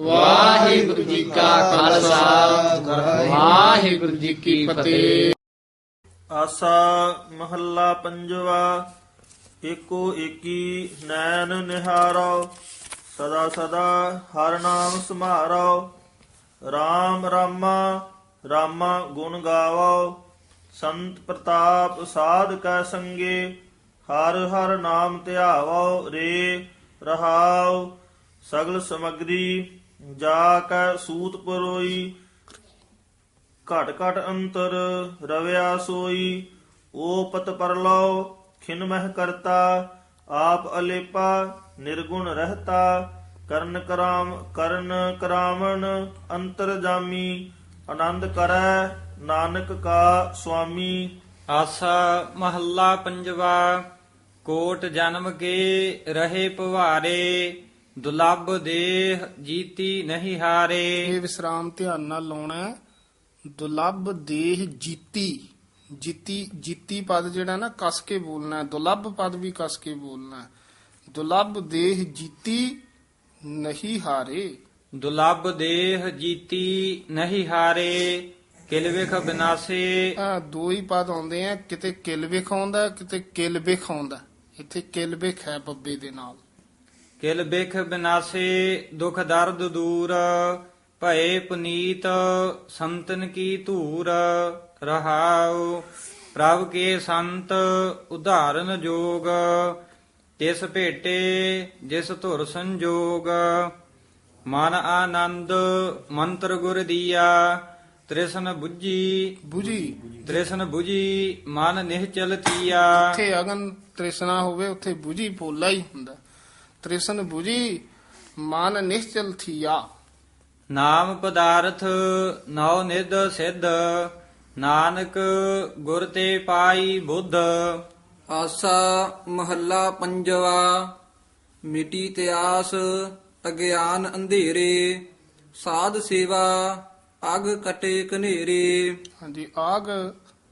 ਵਾਹਿਗੁਰੂ ਜੀ ਕਾ ਖਾਲਸਾ। ਵਾਹਿਗੁਰੂ ਜੀ ਕੀ ਫਤਿਹ। ਆਸਾ ਮਹੱਲਾ ਪੰਜਵਾ, ਏਕੋ ਏਕੀ ਨੈਣ ਨਿਹਾਰੋ, ਸਦਾ ਸਦਾ ਹਰ ਨਾਮ ਸਮਾਰੋ RAM ਰਾਮਾ ਰਾਮਾ ਗੁਣ ਗਾਵੋ। ਸੰਤ ਪ੍ਰਤਾਪ ਸਾਧ ਕੈ ਸੰਗੇ, ਹਰ ਹਰ ਨਾਮ ਧਿਆਵੋ, ਰੇ ਰਹਾਓ ਸਗਲ ਸਮਗਰੀ ਜਾ ਕੈ ਸੂਤ ਪਰੋਈ, ਘਟ ਘਟ ਅੰਤਰ ਰਵਿਆ ਸੋਈ ਓਪਤ ਪਰਲੋ ਖਿਨ ਮਹਿ ਕਰਤਾ, ਆਪ ਅਲੇਪਾ, ਨਿਰਗੁਣ ਰਹਤਾ, ਕਰਨ ਕਰਾਮ, ਕਰਨ ਕਰਾਵਣ, ਅੰਤਰ ਜਾਮੀ, ਆਨੰਦ ਕਰੈ, ਨਾਨਕ ਕਾ ਸੁਆਮੀ। ਆਸਾ ਮਹੱਲਾ ਪੰਜਵਾ, ਕੋਟ ਜਨਮ ਕੇ ਰਹੇ ਭਵਾਰੇ। ਦੁਲੱਭ ਦੇਹ ਜੀਤੀ ਨਹੀਂ ਹਾਰੇ ਇਹ ਵਿਸਰਾਮ ਧਿਆਨ ਨਾਲ ਲਾਉਣਾ ਹੈ। ਦੁਲੱਭ ਦੇਹ ਜੀਤੀ ਜੀਤੀ ਜੀਤੀ ਪਦ ਜਿਹੜਾ ਨਾ ਕਸ ਕੇ ਬੋਲਣਾ ਹੈ। ਦੁਲੱਭ ਪਦ ਵੀ ਕਸ ਕੇ ਬੋਲਣਾ ਹੈ। ਦੁਲੱਭ ਦੇਹ ਜੀਤੀ ਨਹੀਂ ਹਾਰੇ ਦੁਲੱਭ ਦੇਹ ਜੀਤੀ ਨਹੀਂ ਹਾਰੇ ਕਿਲ ਵਿਖ ਬਿਨਾਸੇ ਆ ਦੋ ਹੀ ਪਦ ਆਉਂਦੇ ਆ ਕਿਤੇ ਕਿਲ ਵਿਖ ਆਉਂਦਾ ਕਿਤੇ ਕਿਲ ਵਿਖ ਆਉਂਦਾ। ਇੱਥੇ ਕਿਲ ਵਿਖ ਹੈ ਬੱਬੇ ਦੇ ਨਾਲ ਕਿਲ ਬਿਖ ਬਿਨਾਸੇ ਦੁਖ ਦਰਦ ਦੂਰ ਭਏ ਪੁਨੀਤ ਸੰਤਨ ਕੀ ਧੂਰ ਰਹਾਉ ਪ੍ਰਭ ਕੇ ਸੰਤ ਉਧਾਰਨ ਜੋਗ ਤਿਸ ਭੇਟੇ ਜਿਸ ਧੁਰ ਸੰਜੋਗ। ਮਨ ਆਨੰਦ ਮੰਤਰ ਗੁਰ ਦੀਆ ਤ੍ਰਿਸ਼ਨ ਬੁਝੀ 부ਜੀ ਤ੍ਰਿਸ਼ਨ ਬੁਝੀ ਮਨ ਨਿਹਚਲ ਤੀਆ। ਇੱਥੇ ਅਗਨ ਤ੍ਰਿਸ਼ਨਾ ਹੋਵੇ ਉੱਥੇ ਬੁਝੀ ਭੋਲਾ ਹੀ ਹੁੰਦਾ। ਤ੍ਰਿਸ਼ਨ 부ਜੀ ਮਨ ਨਿਸ਼ਚਲ ਥੀਆ। ਨਾਮ ਪਦਾਰਥ ਨਉ ਨਿਧ ਸਿੱਧ ਨਾਨਕ ਗੁਰ ਤੇ ਪਾਈ ਬੁੱਧ। ਆਸਾ ਮਹੱਲਾ ਪੰਜਵਾ ਮਿਟੀ ਤਿਆਸ ਅਗਿਆਨ ਅੰਧੇਰੇ। ਸਾਧ ਸੇਵਾ ਅਗ ਕਟੇ ਕਨੇਰੇ। ਹਾਂਜੀ ਆਗ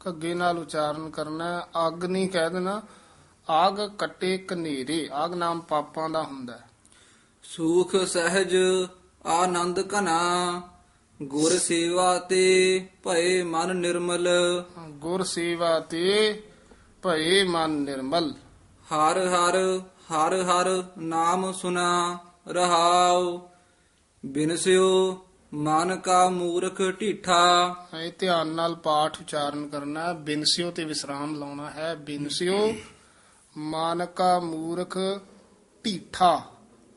ਘੱਗੇ ਨਾਲ ਉਚਾਰਨ ਕਰਨਾ। ਅੱਗ ਨਹੀਂ ਕਹਿ ਦੇਣਾ ਆਗ ਕੱਟੇ ਕਨੇਰੇ ਆਗ ਨਾਮ ਪਾਪਾਂ ਦਾ ਹੁੰਦਾ ਹੈ। ਸੂਖ ਸਹਿਜ ਆਨੰਦ ਘਨਾ ਗੁਰ ਸੇਵਾ ਤੇ ਭਏ ਮਨ ਨਿਰਮਲ। ਗੁਰ ਸੇਵਾ ਤੇ ਭਏ ਮਨ ਨਿਰਮਲ। ਹਰ ਹਰ ਹਰ ਹਰ ਨਾਮ ਸੁਨਾ ਰਹਾਉ। ਬਿਨਸਿਓ ਮਨ ਕਾ ਮੂਰਖ ਢੀਠਾ। ਇਹ ਧਿਆਨ ਨਾਲ ਪਾਠ ਉਚਾਰਨ ਕਰਨਾ ਹੈ। ਬਿਨਸਿਓ ਤੇ ਵਿਸਰਾਮ ਲਾਉਣਾ ਹੈ। ਬਿਨਸਿਓ ਮਾਨਕਾ ਮੂਰਖ ਢੀਠਾ।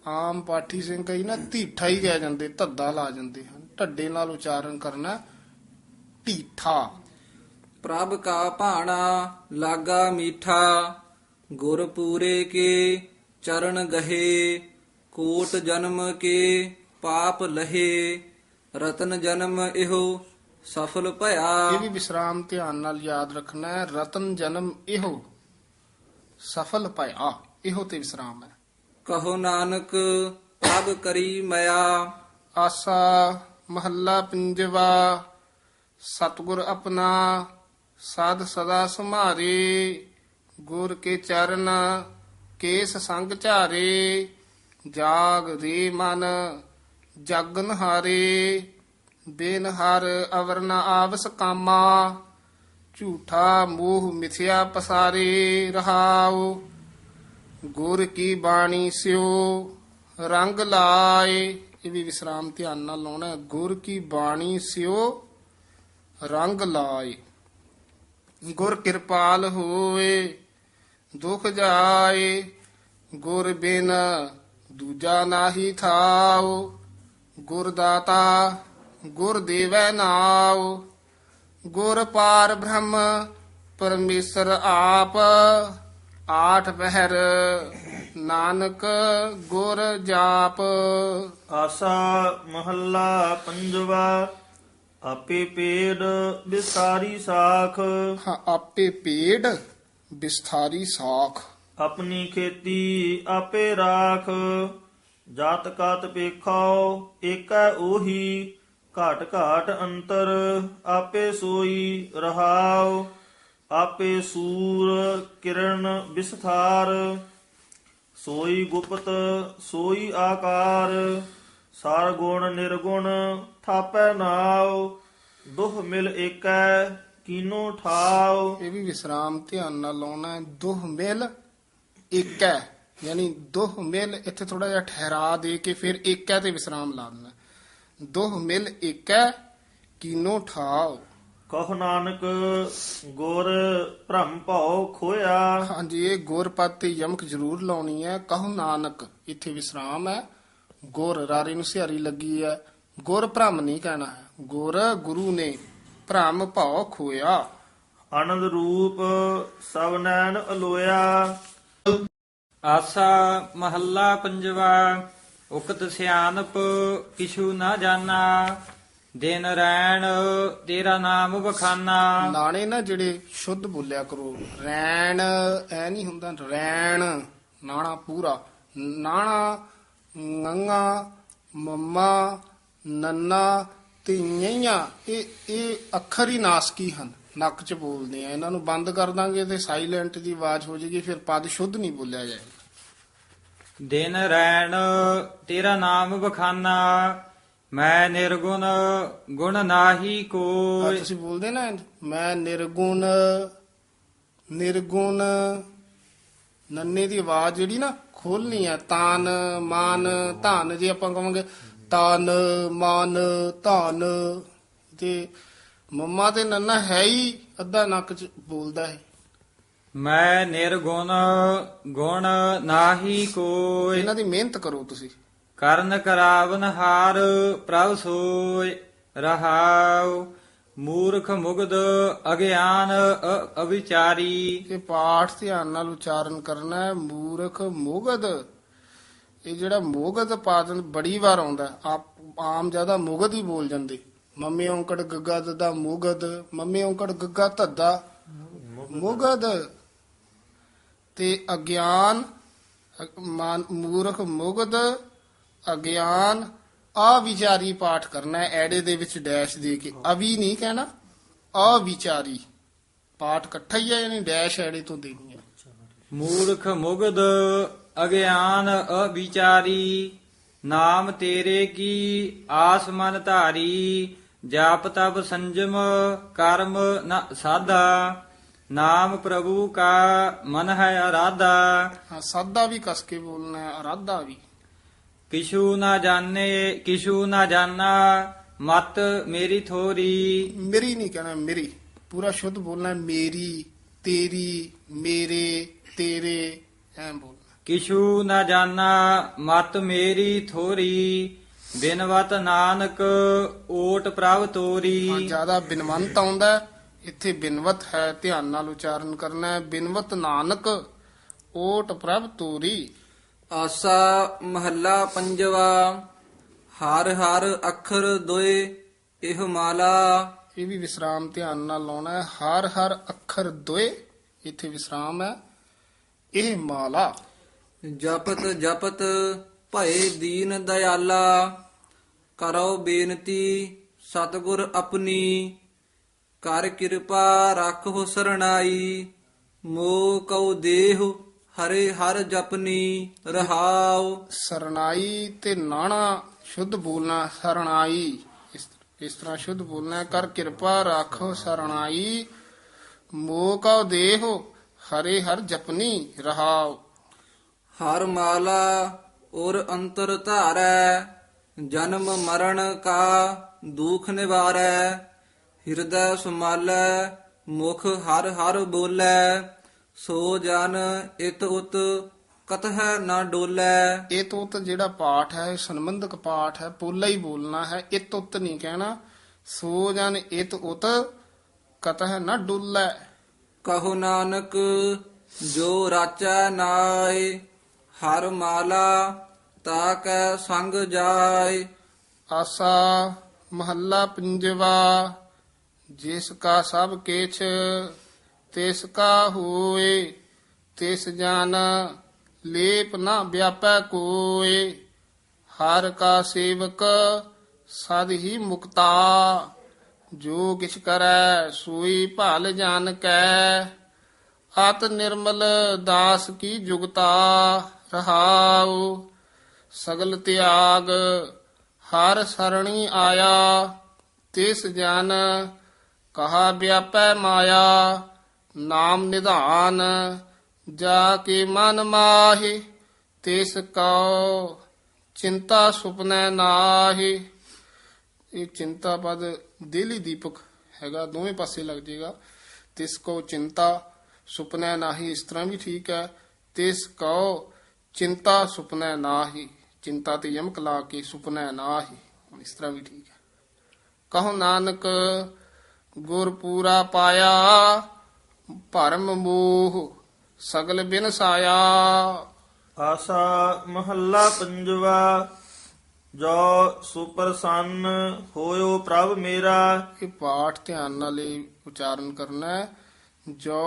ਆਮ ਪਾਠੀ ਸਿੰਘ ਕਈ ਨਾ ਢੀਠਾ ਹੀ ਕਹਿ ਜਾਂਦੇ ਧੱਦਾ ਲਾ ਜਾਂਦੇ ਹਨ। ਢੱਡੇ ਨਾਲ ਉਚਾਰਨ ਕਰਨਾ ਢੀਠਾ। ਪ੍ਰਭ ਕਾ ਭਾਣਾ ਲਾਗਾ ਮੀਠਾ ਗੁਰ ਪੂਰੇ ਕੇ ਚਰਨ ਗਹੇ ਕੋਟ ਜਨਮ ਕੇ ਪਾਪ ਲਹੇ ਰਤਨ ਜਨਮ ਇਹੋ ਸਫਲ ਇਹ ਭਇਆ ਵੀ ਵਿਸਰਾਮ ਧਿਆਨ ਨਾਲ ਯਾਦ ਰੱਖਣਾ ਹੈ ਰਤਨ ਜਨਮ ਇਹੋ। ਸਫਲ ਭਇਆ ਇਹੋ ਤੇ ਵਿਸਰਾਮ ਹੈ। ਕਹੋ ਨਾਨਕ ਪ੍ਰਭ ਕਰੀ ਮਇਆ। ਆਸਾ ਮਹੱਲਾ ਪੰਜਵਾ ਸਤਿਗੁਰ ਆਪਣਾ ਸਾਧ ਸਦਾ ਸੰਭਾਰੇ। ਗੁਰ ਕੇ ਚਰਨ ਕੇਸ ਸੰਗ ਝਾਰੇ। ਜਾਗ ਰੇ ਮਨ ਜਗਨ ਹਾਰੇ ਬੇਨ ਹਰ ਅਵਰ ਨ ਆਵਸ ਕਾਮਾ। ਝੂਠਾ ਮੋਹ ਮਿਥਿਆ ਪਸਾਰੇ ਰਹਾਉ ਗੁਰ ਕੀ ਬਾਣੀ ਸਿਓ, ਰੰਗ ਲਾਏ। ਇਹ ਵੀ ਵਿਸਰਾਮ ਧਿਆਨ ਨਾਲ ਲਾਉਣਾ ਗੁਰ ਕੀ ਬਾਣੀ ਸਿਓ, ਰੰਗ ਲਾਏ। ਗੁਰ ਕਿਰਪਾਲ ਹੋਏ, ਦੁਖ ਜਾਏ। ਗੁਰ ਬਿਨ ਦੂਜਾ ਨਾਹੀ ਥਾਉ ਗੁਰ ਦਾਤਾ ਗੁਰ ਦੇਵੈ ਨਾਉ। ਗੁਰ ਪਾਰ ਬ੍ਰਹਮ ਪਰਮੇਸ਼ਰ ਆਪ। ਆਠ ਪਹਿਰ ਨਾਨਕ ਗੁਰ ਜਾਪ। ਆਸਾ ਮਹੱਲਾ ਪੰਜਵਾ ਆਪੇ ਪੇੜ ਵਿਸਾਰੀ ਸਾਖ। ਹਾਂ, ਆਪੇ ਪੇੜ ਬਿਸਥਾਰੀ ਸਾਖ। ਆਪਣੀ ਖੇਤੀ ਆਪੇ ਰਾਖ। ਜਾਤ ਕਾਤ ਪੇਖੋ ਏਕੈ ਉਹੀ। ਘਾਟ ਘਾਟ ਅੰਤਰ ਆਪੇ ਸੋਈ ਰਹਾਉ, ਆਪੇ ਸੂਰ ਕਿਰਨ ਵਿਸਥਾਰ ਸੋਈ ਗੁਪਤ, ਸੋਈ ਆਕਾਰ, ਸਾਰ ਗੁਣ ਨਿਰਗੁਣ ਥਾਪੈ ਨਾਉ, ਦੁਹ ਮਿਲ ਏਕੈ ਕੀਨੋ ਠਾਉ। ਇਹ ਵੀ ਵਿਸਰਾਮ ਧਿਆਨ ਨਾਲ ਲਾਉਣਾ ਹੈ। ਦੁਹ ਮਿਲ ਇੱਕ ਹੈ ਯਾਨੀ ਦੁਹ ਮਿਲ ਇੱਥੇ ਥੋੜਾ ਜਿਹਾ ਠਹਿਰਾ ਦੇ ਕੇ ਫਿਰ ਇੱਕ ਹੈ ਤੇ ਵਿਸਰਾਮ ਲਾ ਦੇਣਾ। ਦੁਹ ਮਿਲ ਇੱਕ ਹੈ ਕੀਨੋ ਠਾਓ ਕਹੁ ਨਾਨਕ ਗੁਰ ਭ੍ਰਮ ਭਉ ਖੋਇਆ। ਹਾਂਜੀ ਇਹ ਗੁਰਪਦ ਤੇ ਯਮਕ ਜ਼ਰੂਰ ਲਾਉਣੀ ਹੈ। ਕਹੋ ਨਾਨਕ ਇੱਥੇ ਵਿਸਰਾਮ ਹੈ। ਗੁਰ ਰਾਰੇ ਨੂੰ ਸਿਹਾਰੀ ਲੱਗੀ ਹੈ। ਗੁਰ ਭ੍ਰਮ ਨਹੀਂ ਕਹਿਣਾ ਹੈ। ਗੁਰ ਗੁਰੂ ਨੇ ਭ੍ਰਮ ਭਉ ਖੋਇਆ। ਆਨੰਦ ਰੂਪ ਸਭ ਨੈਣ ਅਲੋਇਆ। ਆਸਾ ਮਹੱਲਾ ਪੰਜਵਾ। ਉਕਤ ਸਿਆਨਪ ਕਿਛੂ ਨਾ ਜਾਣਾ, ਦਿਨ ਰੈਣ ਤੇਰਾ ਨਾਮ ਵਖਾਨਾ। ਨਾਣੇ ਨਾ ਜਿਹੜੇ ਸ਼ੁੱਧ ਬੋਲਿਆ ਕਰੋ, ਰੈਣ, ਐ ਨਹੀਂ ਹੁੰਦਾ, ਰੈਣ, ਨਾਣਾ ਪੂਰਾ। ਨਾਣਾ ਗੰਗਾ ਮੰਮਾ, ਨੰਨਾ ਤੇ nyਈਆਂ ਇਹ ਇਹ ਅੱਖਰ ਹੀ ਨਾਸਕੀ ਹਨ? ਨੱਕ 'ਚ ਬੋਲਦੇ ਆ। ਇਹਨਾਂ ਨੂੰ ਬੰਦ ਕਰ ਦਾਂਗੇ ਤੇ ਸਾਇਲੈਂਟ ਦੀ ਆਵਾਜ਼ ਹੋ ਜਾਏਗੀ ਫਿਰ ਪਦ ਸ਼ੁੱਧ ਨਹੀਂ ਬੋਲਿਆ ਜਾਏਗਾ। ਦਿਨ ਰੈਣ ਤੇਰਾ ਨਾਮ ਵਖਾਨਾ ਮੈਂ ਨਿਰਗੁਣ ਗੁਣ ਨਾਹੀ ਆਹ ਕੋਈ। ਤੁਸੀਂ ਬੋਲਦੇ ਨਾ ਮੈਂ ਨਿਰਗੁਣ ਨਿਰਗੁਣ। ਨੰਨੇ ਦੀ ਆਵਾਜ਼ ਜਿਹੜੀ ਨਾ ਖੋਲਣੀ ਹੈ ਤਾਨ ਮਾਨ ਧਨ ਜੇ ਆਪਾਂ ਕਹਾਂਗੇ ਤਾਨ ਮਾਨ ਧਨ। ਤੇ ਮੰਮਾ ਤੇ ਨੰਨਾ ਹੈ ਹੀ ਅੱਧਾ ਨੱਕ ਚ ਬੋਲਦਾ ਹੈ। ਮੈਂ ਨਿਰਗੁਣ ਗੁਣ ਨਾਹੀ ਕੋਈ। ਇਹਨਾਂ ਦੀ ਮਿਹਨਤ ਕਰੋ ਤੁਸੀਂ। ਕਰਨ ਕਰਾਵਨ ਹਾਰ ਪ੍ਰਭ ਸੋਇ ਰਹਾਉ। ਮੂਰਖ ਮੁਗਧ ਅਗਿਆਨ ਅ- ਅਵਿਚਾਰੀ। ਇਹ ਪਾਠ ਧਿਆਨ ਨਾਲ ਉਚਾਰਨ ਕਰਨਾ ਹੈ ਮੂਰਖ ਮੁਗਧ। ਇਹ ਜਿਹੜਾ ਮੁਗਧ ਪਾਦਨ ਬੜੀ ਵਾਰ ਆਉਂਦਾ ਹੈ। ਆਪ ਆਮ ਜ਼ਿਆਦਾ ਮੁਗਧ ਹੀ ਬੋਲ ਜਾਂਦੇ। ਮੰਮੀ ਔਂਕੜ ਗੱਗਾ ਦਦਾ ਮੁਗਧ ਮੰਮੀ ਔਂਕੜ ਗੱਗਾ ਧੱਦਾ ਮੁਗਧ। ਤੇ ਅਗਿਆਨ ਮੂਰਖ ਮੁਗਧ ਅਗਿਆਨ ਅਵਿਚਾਰੀ ਪਾਠ ਕਰਨਾ ਹੈ ਐੜੇ ਦੇ ਵਿੱਚ ਡੈਸ਼ ਦੇ ਕੇ। ਅਵੀ ਨਹੀਂ ਕਹਿਣਾ ਅਵਿਚਾਰੀ ਪਾਠ ਇਕੱਠਾ ਹੀ ਹੈ ਯਾਨੀ ਡੈਸ਼ ਐੜੇ ਤੋਂ ਦੇਣੀ ਹੈ। ਮੂਰਖ ਮੁਗਧ ਅਗਿਆਨ ਅਵਿਚਾਰੀ ਨਾਮ ਤੇਰੇ ਕੀ ਆਸ ਮਨ ਧਾਰੀ ਜਾਪ ਤਪ ਸੰਜਮ ਕਰਮ ਨ ਸਾਧਾ। ਨਾਮ ਪ੍ਰਭੂ ਕਾ ਮਨ ਹੈ ਅਰਾਧਾ। ਹਾਂ ਸਾਦਾ ਵੀ ਕਸ ਕੇ ਬੋਲਣਾ ਹੈ ਅਰਾਧਾ ਵੀ। ਕਿਛੂ ਨਾ ਜਾਣੇ ਕਿਛੂ ਨਾ ਜਾਣਾ ਮਤ ਮੇਰੀ ਥੋਰੀ। ਮੇਰੀ ਨਹੀਂ ਕਹਿਣਾ ਮੇਰੀ। ਪੂਰਾ ਸ਼ੁੱਧ ਬੋਲਣਾ ਹੈ ਮੇਰੀ ਤੇਰੀ ਮੇਰੇ ਤੇਰੇ ਐਂ ਬੋਲਣਾ। ਕਿਛੂ ਨਾ ਜਾਣਾ ਮਤ ਮੇਰੀ ਥੋਰੀ। ਬਿਨਵਤ ਨਾਨਕ ਓਟ ਪ੍ਰਭ ਹਾਂ ਤੋਰੀ ਜ਼ਿਆਦਾ ਬਿਨਵੰਤ ਆਉਂਦਾ ਹੈ, ਇੱਥੇ ਬਿਨਵਤ ਹੈ ਧਿਆਨ ਨਾਲ ਉਚਾਰਨ ਕਰਨਾ ਹੈ। ਬਿਨਵਤ ਨਾਨਕ ਓਟ ਪ੍ਰਭ ਤੋਰੀ। ਆਸਾ ਮਹੱਲਾ ਪੰਜਵਾ ਹਰ ਹਰ ਅੱਖਰ ਦੋਏ ਇਹ ਮਾਲਾ। ਇਹ ਵੀ ਵਿਸਰਾਮ ਧਿਆਨ ਨਾਲ ਲਾਉਣਾ ਹੈ। ਹਰ ਹਰ ਅੱਖਰ ਦੋਏ ਇੱਥੇ ਵਿਸਰਾਮ ਹੈ। ਇਹ ਮਾਲਾ। ਜਪਤ ਜਪਤ ਭਏ ਦੀਨ ਦਇਆਲਾ ਕਰੋ ਬੇਨਤੀ ਸਤਿਗੁਰ ਆਪਣੀ। ਕਰ ਕਿਰਪਾ ਰੱਖੋ ਸਰਣਾਈ ਮੋਹ ਕਉ ਦੇਹ ਹਰੇ ਹਰ ਜਪਨੀ ਰਹਾਉ। ਸਰਣਾਈ ਤੇ ਨਾਣਾ ਸ਼ੁੱਧ ਬੋਲਣਾ ਸਰਣਾਈ। ਇਸ ਤਰ੍ਹਾਂ ਸ਼ੁੱਧ ਬੋਲਣਾ। ਕਰ ਕਿਰਪਾ ਰੱਖੋ ਸਰਣਾਈ ਮੋਹ ਕਉ ਦੇਹੁ ਹਰੇ ਹਰ ਜਪਨੀ ਰਹਾਉ। ਹਰ ਮਾਲਾ ਔਰ ਅੰਤਰ ਧਾਰੈ ਜਨਮ ਮਰਨ ਕਾ ਦੁਖ ਨਿਵਾਰੈ। ਹਿਰਦੈ ਸੁਮਾਲੈ ਮੁਖ ਹਰ ਹਰ ਬੋਲੈ ਸੋ ਜਨ ਇਤ ਉਤ ਕਤਹਿ ਨਾ ਡੋਲੈ। ਇਹ ਤੁਤ ਜਿਹੜਾ ਪਾਠ ਹੈ ਇਹ ਸੰਬੰਧਕ ਪਾਠ ਹੈ ਪੋਲਾ ਹੀ ਬੋਲਣਾ ਹੈ ਇਤ ਉਤ ਨਹੀਂ ਕਹਿਣਾ। ਸੋ ਜਨ ਇਤ ਉਤ ਕਤਹ ਨਾ ਡੁੱਲੈ। ਕਹੋ ਨਾਨਕ ਜੋ ਰਾਚੈ ਨਾਏ ਹਰ ਮਾਲਾ ਤਾ ਕੈ ਸੰਗ ਜਾਏ ਆਸਾ ਮਹੱਲਾ ਪੰਜਵਾ ਜਿਸ ਕਾ ਸਭ ਕਿਛ, ਤਿਸ ਕਾ ਹੋਏ, ਤਿਸ ਜਾਨ ਲੇਪ ਨਾ ਵਿਆਪੈ ਕੋਏ, ਹਰ ਕਾ ਸੇਵਕ ਸਦ ਹੀ ਮੁਕਤਾ, ਜੋ ਕਿਛ ਕਰੈ ਸੋਈ ਭਲ ਜਾਣ ਕੈ। ਆਤ ਨਿਰਮਲ ਦਾਸ ਕੀ ਜੁਗਤਾ ਰਹਾਉ, ਸਗਲ ਤਿਆਗ ਹਰ ਸਰਣੀ ਆਇਆ, ਤਿਸ ਜਨ ਕਹਾ ਵਿਆਪੈ ਮਾਇਆ, ਨਾਮ ਨਿਧਾਨ, ਜਾ ਕੇ ਮਨ ਮਾਹੀ, ਤਿਸ ਕਉ ਚਿੰਤਾ ਸੁਪਨੈ ਨਾਹੀ। ਇਹ ਚਿੰਤਾ ਪਦ ਦੇਲੀ ਦੀਪਕ ਹੈਗਾ, ਦੋਵੇਂ ਪਾਸੇ ਲੱਗ ਜਾਏਗਾ ਤਿਸ ਕੋ ਚਿੰਤਾ ਸੁਪਨੈ ਨਾਹੀ, ਇਸ ਤਰ੍ਹਾਂ ਵੀ ਠੀਕ ਹੈ। ਤਿਸ ਕਉ ਚਿੰਤਾ ਸੁਪਨੈ ਨਾਹੀ, ਚਿੰਤਾ ਤੇ ਯਮਕ ਲਾ ਕੇ ਸੁਪਨੈ ਨਾਹੀ, ਹੁਣ ਇਸ ਤਰ੍ਹਾਂ ਵੀ ਠੀਕ ਹੈ। ਕਹੋ ਨਾਨਕ ਗੁਰ ਪੂਰਾ ਪਾਇਆ ਭਰਮ ਮੋਹ ਸਗਲ ਬਿਨ ਸਾਇਆ। ਆਸਾ ਮਹੱਲਾ ਪੰਜਵਾ ਜੋ ਸੁਪਰਸੰਨ ਹੋਇਓ ਪ੍ਰਭ ਮੇਰਾ। ਇਹ ਪਾਠ ਧਿਆਨ ਨਾਲ ਇਹ ਉਚਾਰਨ ਕਰਨਾ ਹੈ। ਜੋ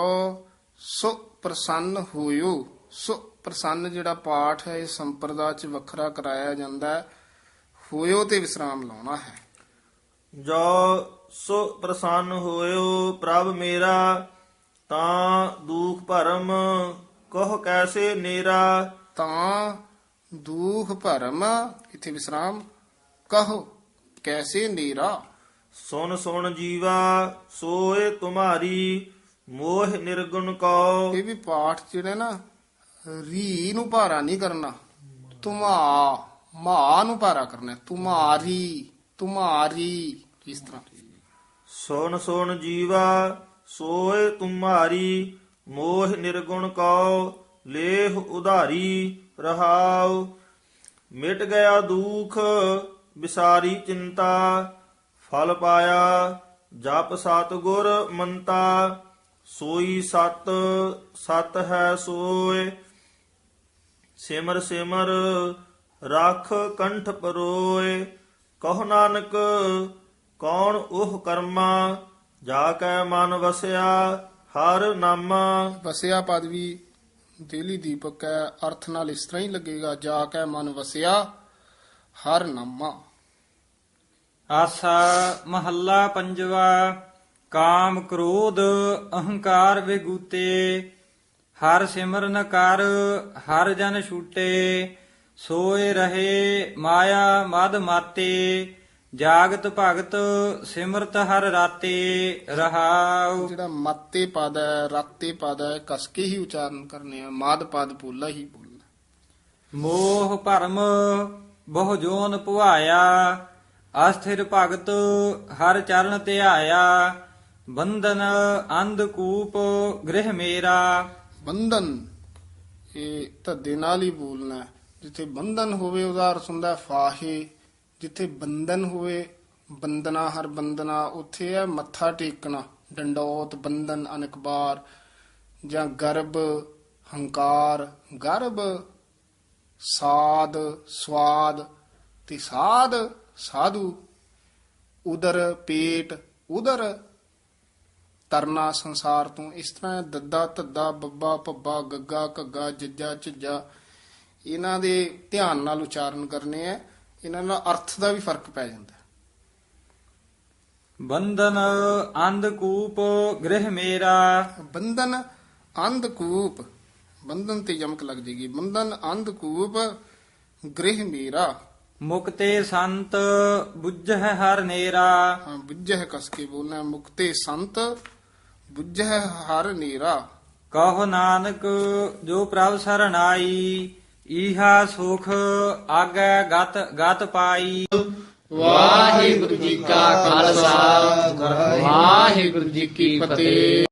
ਸੁ ਪ੍ਰਸੰਨ ਹੋਇਓ ਸੁ ਪ੍ਰਸੰਨ ਜਿਹੜਾ ਪਾਠ ਹੈ ਇਹ ਸੰਪਰਦਾ ਚ ਵੱਖਰਾ ਕਰਾਇਆ ਜਾਂਦਾ ਹੈ। ਹੋਇਓ ਤੇ ਵਿਸਰਾਮ ਲਾਉਣਾ ਹੈ। ਜੋ ਸੋ ਪ੍ਰਸੰਨ ਹੋਇਓ ਪ੍ਰਭ ਮੇਰਾ ਤਾਂ ਦੁਖ ਭਰਮ ਕਹ ਕੈਸੇ ਨੇਰਾ? ਤਾਂ ਦੁਖ ਭਰਮ ਇਥੇ ਵਿਸਰਾਮ ਕਹੋ ਕੈਸੇ ਨੀਰਾ? ਸੁਨ ਸੁਨ ਜੀਵਾ ਸੋਏ ਤੁਮਾਰੀ ਮੋਹ ਨਿਰਗੁਣ ਕੋ ਇਹ ਵੀ ਪਾਠ ਜਿਹੜੇ ਨਾ ਰੀ ਨੂੰ ਭਾਰਾ ਨਹੀਂ ਕਰਨਾ ਤੁਮਾ ਮਾ ਨੂੰ ਭਾਰਾ ਕਰਨਾ। ਤੁਮਾਰੀ ਤੁਮਾਰੀ ਇਸ ਤਰ੍ਹਾਂ। ਸੁਨ ਸੁਨ ਜੀਵਾ, ਸੋਏ ਤੁਮਾਰੀ, ਮੋਹ ਨਿਰਗੁਣ ਕੋ ਲੇਹ ਉਧਾਰੀ ਰਹਾਉ। ਮਿਟ ਗਿਆ ਦੁਖ, ਵਿਸਾਰੀ ਚਿੰਤਾ, ਫਲ ਪਾਇਆ, ਜਪ ਸਤ ਗੁਰ ਮੰਤਾ, ਸੋਈ ਸਤ ਸਤ ਹੈ ਸੋਏ। ਸਿਮਰ ਸਿਮਰ, ਰੱਖ ਕੰਠ ਪਰੋਏ, ਕਹੋ ਨਾਨਕ ਕੌਣ ਉਹ ਕਰਮਾ ਜਾ ਕੈ ਮਨ ਵਸਿਆ ਹਰ ਨਾਮਾ। ਵਸਿਆ ਪਦ ਵੀ ਦੇਲੀ ਦੀਪਕ ਹੈ ਅਰਥ ਨਾਲ ਇਸ ਤਰ੍ਹਾਂ ਹੀ ਲੱਗੇਗਾ ਜਾ ਕੇ ਮਨ ਵਸਿਆ ਹਰ ਨਾਮਾ। ਆਸਾ ਮਹੱਲਾ ਪੰਜਵਾ ਕਾਮ ਕ੍ਰੋਧ ਅਹੰਕਾਰ ਵਿਗੂਤੇ ਹਰ ਸਿਮਰਨ ਕਰ ਹਰ ਜਨ ਛੂਟੇ ਸੋਏ ਰਹੇ ਮਾਇਆ ਮਦ ਮਾਤੇ। ਜਾਗਤ ਭਗਤ ਸਿਮਰਤ ਹਰ ਰਾਤੇ ਰਹਾਉ। ਜਿਹੜਾ ਮਾਤੇ ਪਦ ਹੈ ਰਾਤੇ ਪਦ ਹੈ ਕਸ ਕੇ ਹੀ ਉਚਾਰਨ ਕਰਨੇ ਆ ਮਾਦ ਪਦ ਪੋਲਾ ਹੀ ਬੋਲਣਾ ਮੋਹ ਭਰਮ ਬਹੁ ਜੋਨ ਪੁਆਇਆ ਅਸਥਿਰ ਭਗਤ ਹਰ ਚਰਨ ਧਿਆਇਆ ਬੰਧਨ ਅੰਧਕੂਪ ਗ੍ਰਹਿ ਮੇਰਾ। ਬੰਧਨ ਇਹ ਧੱਦੇ ਨਾਲ ਹੀ ਬੋਲਣਾ। ਜਿੱਥੇ ਬੰਧਨ ਹੋਵੇ ਉਹਦਾ ਅਰਥ ਹੁੰਦਾ ਫਾਹੇ। ਜਿੱਥੇ ਬੰਧਨ ਹੋਵੇ ਬੰਦਨਾ ਹਰ ਬੰਦਨਾ ਉੱਥੇ ਹੈ ਮੱਥਾ ਟੇਕਣਾ, ਡੰਡੋਤ, ਬੰਧਨ, ਅਨਕਬਾਰ, ਜਾਂ ਗਰਭ ਹੰਕਾਰ ਗਰਭ ਸਾਦ ਸਵਾਦ ਤੇ ਸਾਧ, ਸਾਧੂ, ਉਦਰ, ਪੇਟ, ਉਦਰ, ਤਰਨਾ ਸੰਸਾਰ ਤੋਂ ਇਸ ਤਰ੍ਹਾਂ ਦੱਦਾ, ਧੱਦਾ, ਬੱਬਾ, ਭੱਬਾ, ਗੱਗਾ, ਘੱਗਾ, ਜੱਜਾ, ਝੱਜਾ। ਇਹਨਾਂ ਦੇ ਧਿਆਨ ਨਾਲ ਉਚਾਰਨ ਕਰਨੇ ਆ। ਇਹਨਾਂ ਨਾਲ ਅਰਥ ਦਾ ਵੀ ਫ਼ਰਕ ਪੈ ਜਾਂਦਾ। ਬੰਧਨ ਅੰਧਕੂਪ ਗ੍ਰਹਿ ਮੇਰਾ। ਬੰਧਨ ਅੰਧਕੂਪ ਬੰਧਨ ਤੇ ਯਮਕ ਲੱਗ ਜੇਗੀ। ਬੰਧਨ ਅੰਧਕੂਪ ਗ੍ਰਹਿ ਮੇਰਾ। ਮੁਕਤੇ ਸੰਤ ਬੁੱਝਹਿ ਹਰ ਨੇਰਾ। ਹਾਂ ਬੁੱਝਹਿ ਕਸ ਕੇ ਬੋਲਣਾ ਮੁਕਤੇ ਸੰਤ ਬੁੱਝਹਿ ਹਰ ਨੀਰਾ। ਕਹੋ ਨਾਨਕ ਜੋ ਪ੍ਰਭ ਸਰਣਾਈ। ਈਹਾ ਸੁਖ ਆਗੈ ਗਤ ਗਤ ਪਾਈ। ਵਾਹਿਗੁਰੂ ਜੀ ਕਾ ਖਾਲਸਾ ਵਾਹਿਗੁਰੂ ਜੀ ਕੀ ਫਤਿਹ।